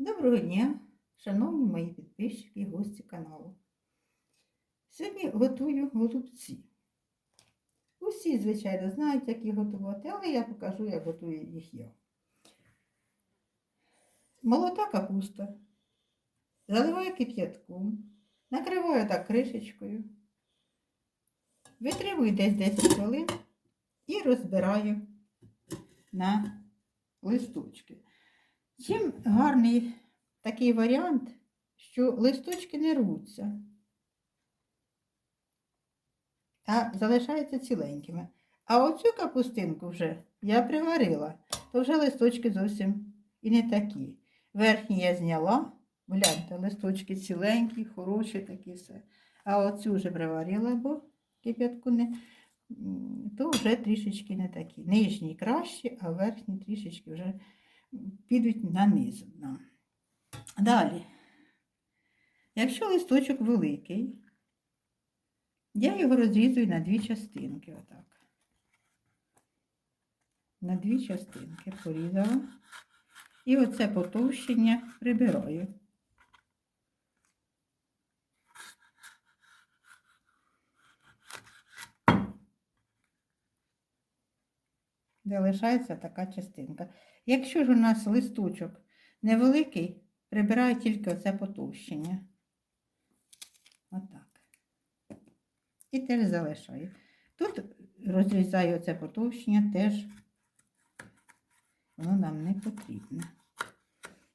Доброго дня, шановні мої підписчики і гості каналу. Сьогодні готую голубці. Усі, звичайно, знають, як їх готувати, але я покажу, як готую їх я. Молода капуста. Заливаю кип'ятком, накриваю так кришечкою, витримую десь 10 хвилин і розбираю на листочки. Чим гарний такий варіант, що листочки не рвуться, а залишаються ціленькими. А оцю капустинку вже я приварила, то вже листочки зовсім і не такі. Верхні я зняла, гляньте, листочки ціленькі, хороші такі все. А оцю вже приварила, бо кип'ятку не, то вже трішечки не такі. Нижні кращі, а верхні трішечки вже підуть наниз. Далі, якщо листочок великий, я його розрізую на дві частинки. Отак. На дві частинки порізала. І оце потовщення прибираю. Залишається така частинка. Якщо ж у нас листочок невеликий, прибираю тільки оце потовщення. Отак. І теж залишаю. Тут розрізаю оце потовщення, теж воно нам не потрібне.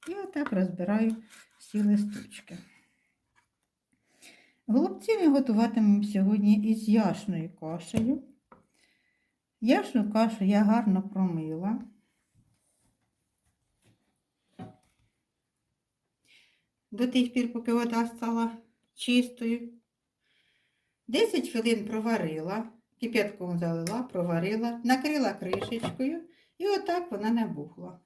І отак розбираю всі листочки. Голубці ми готуватимемо сьогодні із яшною кашею. Яшну кашу я гарно промила. До тих пір, поки вода стала чистою. 10 хвилин проварила, кип'ятком залила, проварила, накрила кришечкою і отак вона набухла.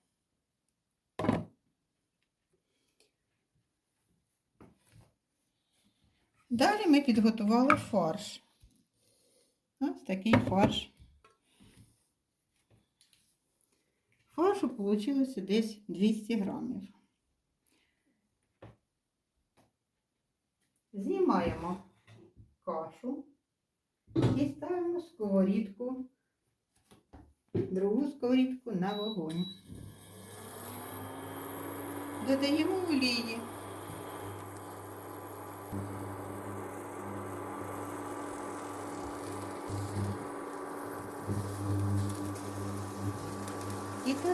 Далі ми підготували фарш. Ось такий фарш. Фаршу вийшло десь 200 грамів. Знімаємо кашу і ставимо сковорідку, другу сковорідку на вогонь. Додаємо олії.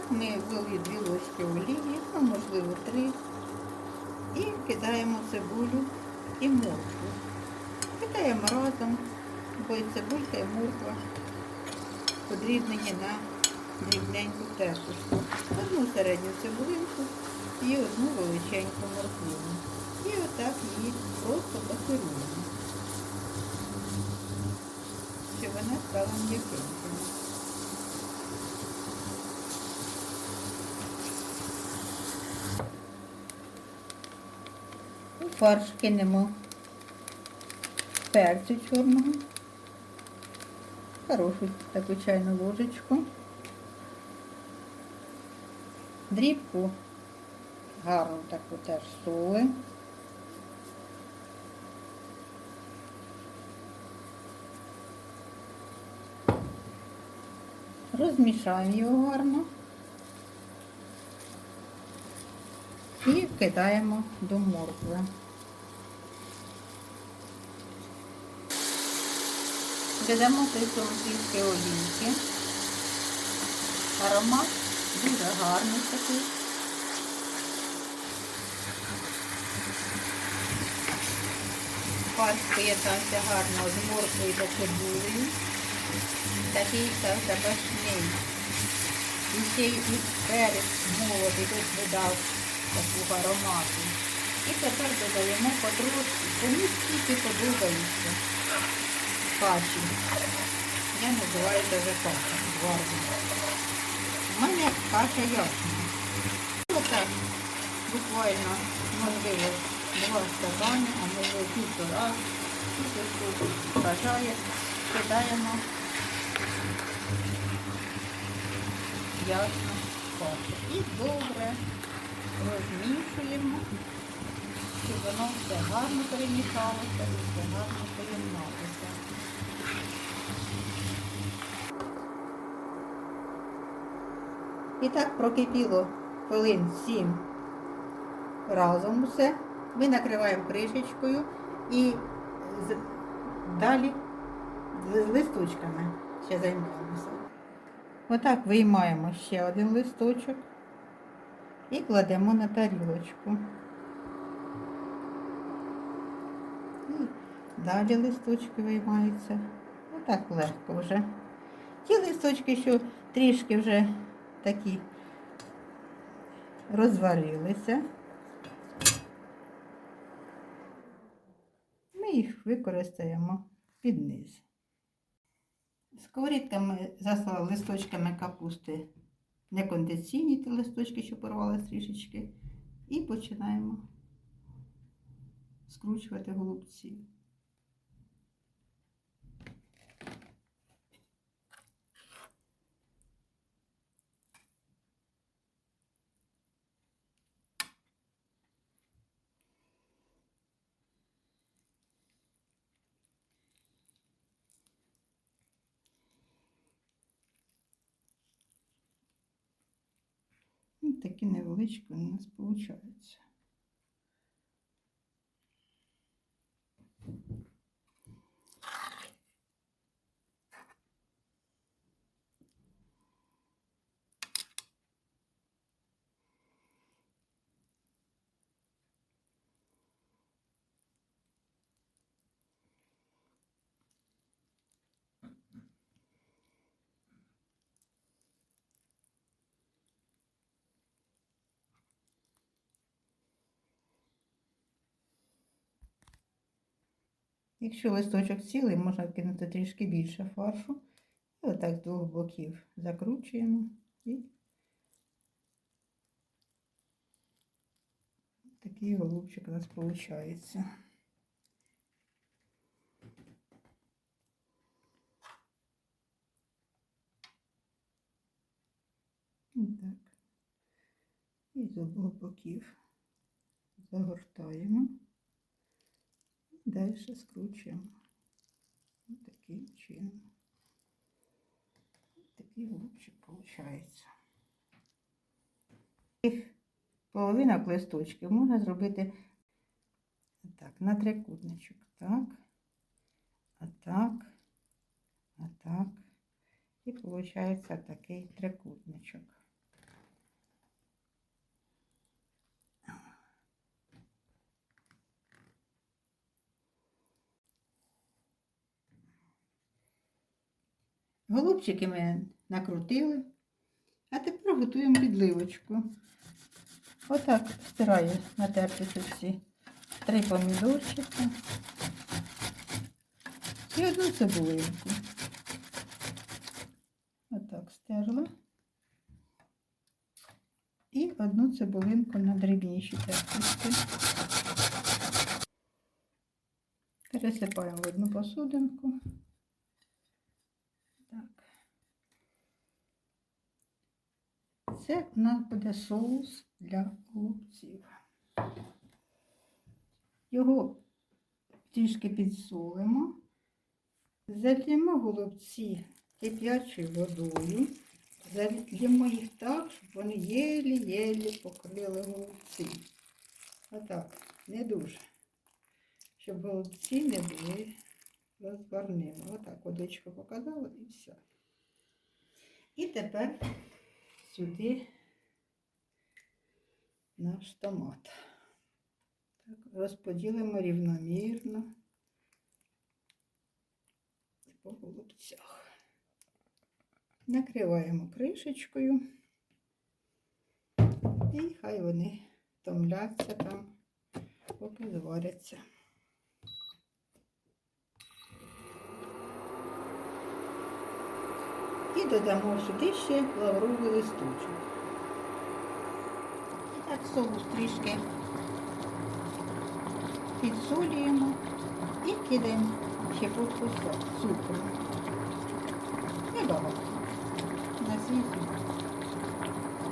Ми ввели дві ложки олії, ну, можливо, три. І кидаємо цибулю і моркву. Кидаємо разом, бо і цибулька і морква подрібнені на дрібненьку тертушку. Одну середню цибулинку і одну величеньку морквину. І отак її просто пасируємо, щоб вона стала м'якенькою. Фарш кинемо перцю чорного, хорошу таку чайну ложечку, дрібку. Гарну таку теж соли. Розмішаємо його гарно. І кидаємо до моркви. Додамо трішки трішки олійки. Аромат дуже гарний такий. Фарш поєднався гарно з морквою та цибулею. Такий став запашний. І ще й перець молодий тут видав таку аромату. І тепер додаємо потрошки, кому скільки подобається каші. Я називаю вже каша, варена. У мене каша ясна. Отак, буквально, можливо, два стакани, а можливо півтора. Бажає, кидаємо ясно кашу. І добре розмішуємо, щоб воно все гарно перемішалося і все гарно поєдналося. І так прокипіло хвилин 7 разом усе. Ми накриваємо кришечкою і з- далі з листочками ще займаємося. Отак виймаємо ще один листочок і кладемо на тарілочку. І далі листочки виймаються. Отак легко вже. Ті листочки, що трішки вже такі розварилися. Ми їх використаємо під низ. Сковорідками заслала листочками капусти некондиційні ті листочки, що порвали трішечки. І починаємо скручувати голубці. Такі невеличкі у нас виходять. Якщо листочок цілий, можна кинути трішки більше фаршу. І отак з двох боків закручуємо і такий голубчик у нас виходить. Так. І з обох боків загортаємо. Далі скручуємо таким чином. Такий голубчик виходить. Їх половинок листочків можна зробити так, на трикутничок. Так, а так, а так. І виходить такий трикутничок. Голубчики ми накрутили, а тепер готуємо підливочку. Отак стираю натертися всі три помідорчики і одну цибулинку. Отак стерла. І одну цибулинку на дрібніші тертості. Пересипаємо в одну посудинку. Так. Це у нас буде соус для голубців. Його трішки підсолимо. Зальємо голубці кип'ячою водою. Зальємо їх так, щоб вони єлі-єлі покрили голубці. Отак, не дуже. Щоб голубці не були розварними. Отак водичку показала і все. І тепер сюди наш томат. Так, розподілимо рівномірно по голубцях. Накриваємо кришечкою і хай вони томляться там, поки зваряться. І додамо сюди ще лавровий листочок. І так соус трішки підсолюємо і кидаємо щепотку цукру. Небагато. На свій зуб.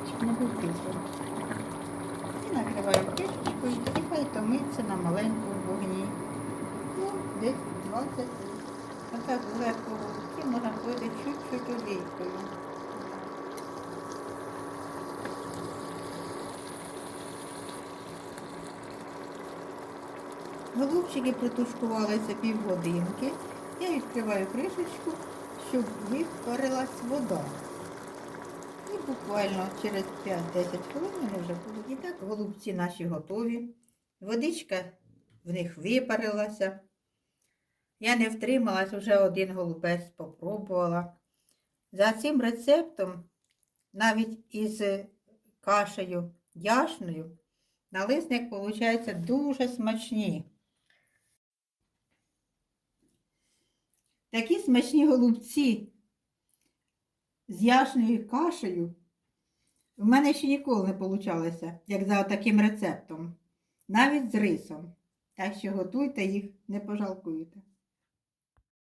Щоб не кислий. Я накриваю кришечкою і хай томиться на маленькому вогні. Ну, десь 20. Отак зверху голубці можна плити чуть-чуть олійкою. Голубчики протушкувалися півгодинки. Я відкриваю кришечку, щоб випарилась вода. І буквально через 5-10 хвилин вони вже будуть. І так, голубці наші готові. Водичка в них випарилася. Я не втрималась, вже один голубець попробувала. За цим рецептом, навіть із кашею яшною, налисник виходить дуже смачні. Такі смачні голубці з яшною кашею в мене ще ніколи не получалося, як за таким рецептом, навіть з рисом. Так що готуйте їх, не пожалкуєте.